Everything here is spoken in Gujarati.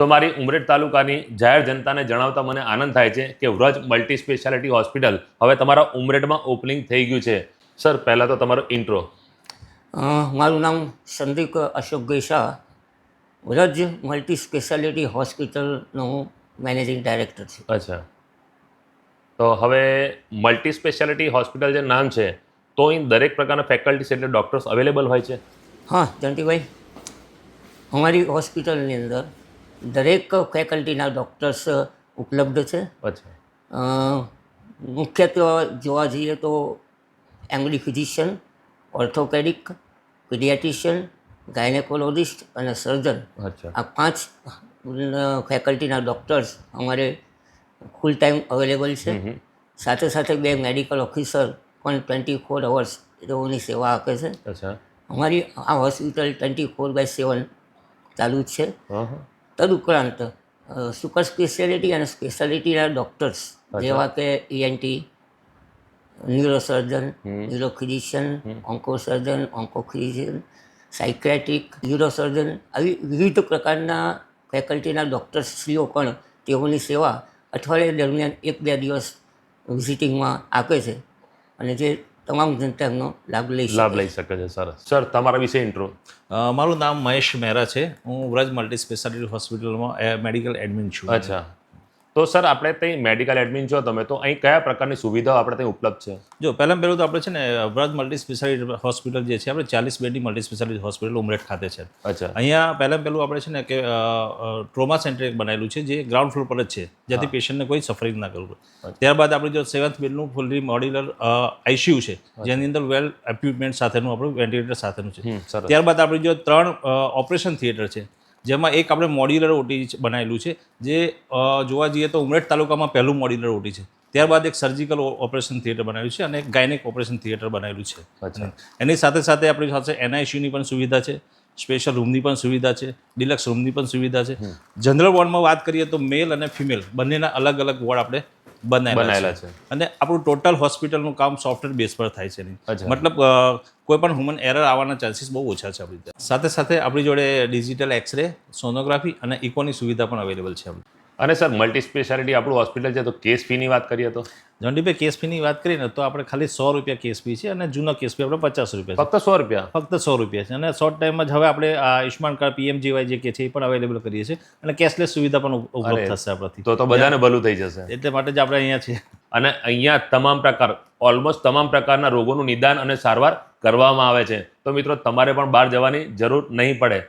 તો મારી ઉમરેઠ તાલુકાની જાહેર જનતાને જણાવતા મને આનંદ થાય છે કે વ્રજ મલ્ટી સ્પેશિયાલિટી હોસ્પિટલ હવે તમારા ઉમરેઠમાં ઓપનિંગ થઈ ગયું છે. સર પહેલાં તો તમારો ઇન્ટ્રો મારું નામ સંદીપ અશોક ગૈસા વ્રજ મલ્ટી સ્પેશિયાલિટી હોસ્પિટલનો હું મેનેજિંગ ડાયરેક્ટર છું. અચ્છા. તો હવે મલ્ટી સ્પેશિયાલિટી હોસ્પિટલ જે નામ છે તો અહીં દરેક પ્રકારના ફેકલ્ટીસ એટલે ડૉક્ટર્સ અવેલેબલ હોય છે? હા જંટીભાઈ અમારી હોસ્પિટલની અંદર દરેક ફેકલ્ટીના ડૉક્ટર્સ ઉપલબ્ધ છે. મુખ્યત્વે જોવા જઈએ તો MD physician orthopaedic paediatrician gynaecologist અને સર્જન. આ પાંચ ફેકલ્ટીના ડૉક્ટર્સ અમારે ફૂલ ટાઈમ અવેલેબલ છે. સાથે સાથે બે મેડિકલ ઓફિસર પણ ટ્વેન્ટી ફોર અવર્સ તેઓની સેવા આપે છે. અમારી આ hospital twenty four by seven ચાલુ જ છે. હા હા. તદુપરાંત સુપર સ્પેશિયાલિટી અને સ્પેશિયાલિટીના ડૉક્ટર્સ જેવા કે E ENT neurosurgeon neurophysician oncosurgeon oncophysician psychiatric neurosurgeon આવી વિવિધ પ્રકારના ફેકલ્ટીના ડૉક્ટર્સશ્રીઓ પણ તેઓની સેવા અઠવાડિયા દરમિયાન એક બે દિવસ વિઝિટિંગમાં આપે છે. અને જે તમામ જનતા એમનો લાભ લઈ લાભ લઈ શકે છે સરસ. સર તમારા વિશે ઇન્ટ્રો મારું નામ મહેશ મહેરા છે. હું વ્રજ મલ્ટી સ્પેશિયાલિટી હોસ્પિટલમાં મેડિકલ એડમિન છું. અચ્છા. તો સર આપણે ત્યાં મેડિકલ એડમિન છો તમે તો અહીં કયા પ્રકારની સુવિધાઓ આપણે ત્યાં ઉપલબ્ધ છે? જો પહેલાં પહેલું તો આપણે છે ને વ્રજ મલ્ટી સ્પેશિયાલિટી હોસ્પિટલ જે છે આપણે ચાલીસ બેડની મલ્ટી સ્પેશિયાલિટી હોસ્પિટલ ઉમરેઠ ખાતે છે. અચ્છા. અહીંયા પહેલાં પહેલું આપણે છે ને કે ટ્રોમા સેન્ટર એક બનાવેલું છે જે ગ્રાઉન્ડ ફ્લોર પર જ છે જેથી પેશન્ટને કોઈ સફરિંગ ના કરવું ત્યારબાદ આપણે જો સેવન્થ બેડનું ફૂલી મોડ્યુલર આઈસીયુ છે જેની અંદર વેલ એક્વિપમેન્ટ સાથેનું આપણું વેન્ટિલેટર સાથેનું છે. ત્યારબાદ આપણે જો ત્રણ ઓપરેશન થિયેટર છે જેમાં એક આપણે મોડ્યુલર ઓટી બનાવેલું છે જે જોવા જઈએ તો ઉમરેઠ તાલુકામાં પહેલું મોડ્યુલર ઓટી છે. ત્યારબાદ એક સર્જિકલ ઓપરેશન થિયેટર બનાવ્યું છે અને એક ગાયનેક ઓપરેશન થિયેટર બનાવેલું છે. એની સાથે સાથે આપણી પાસે એનઆઈસીયુની પણ સુવિધા છે સ્પેશિયલ રૂમની પણ સુવિધા છે ડિલક્સ રૂમની પણ સુવિધા છે. જનરલ વોર્ડમાં વાત કરીએ તો મેલ અને ફિમેલ બંનેના અલગ અલગ વોર્ડ આપણે બનાવેલા છે. અને આપણું ટોટલ હોસ્પિટલનું કામ સોફ્ટવેર બેઝ પર થાય છે નહીં મતલબ કોઈ પણ હ્યુમન એરર આવવાના ચાન્સીસ બહુ ઓછા છે આપણી સાથે સાથે આપણી જોડે ડિજિટલ એક્સરે સોનોગ્રાફી અને ઇકોની સુવિધા પણ અવેલેબલ છે આપણી અને સર મલ્ટી સ્પેશિયાલિટી આપણું હોસ્પિટલ છે તો કેસ ફીની વાત કરીએ તો? જોનડીભાઈ કેસ ફીની વાત કરીએ ને તો આપણે ખાલી સો રૂપિયા કેસ ફી છે અને જૂનો કેસ ફી આપણે પચાસ રૂપિયા ફક્ત સો રૂપિયા? ફક્ત સો રૂપિયા છે. અને શોર્ટ ટાઈમમાં જ હવે આપણે આયુષ્માન કાર્ડ પીએમજીવાય જે કે છે એ પણ અવેલેબલ કરીએ છીએ. અને કેશલેસ સુવિધા પણ ઉપ- ઉપલબ્ધ. થશે આપણાથી. તો તો બધાને ભલું થઈ જશે. એટલે માટે જ આપણે અહીંયા છીએ. અને અહીંયા તમામ પ્રકાર ઓલમોસ્ટ તમામ પ્રકારના રોગોનું નિદાન અને સારવાર કરવામાં આવે છે. તો મિત્રો તમારે પણ બહાર જવાની જરૂર નહીં પડે.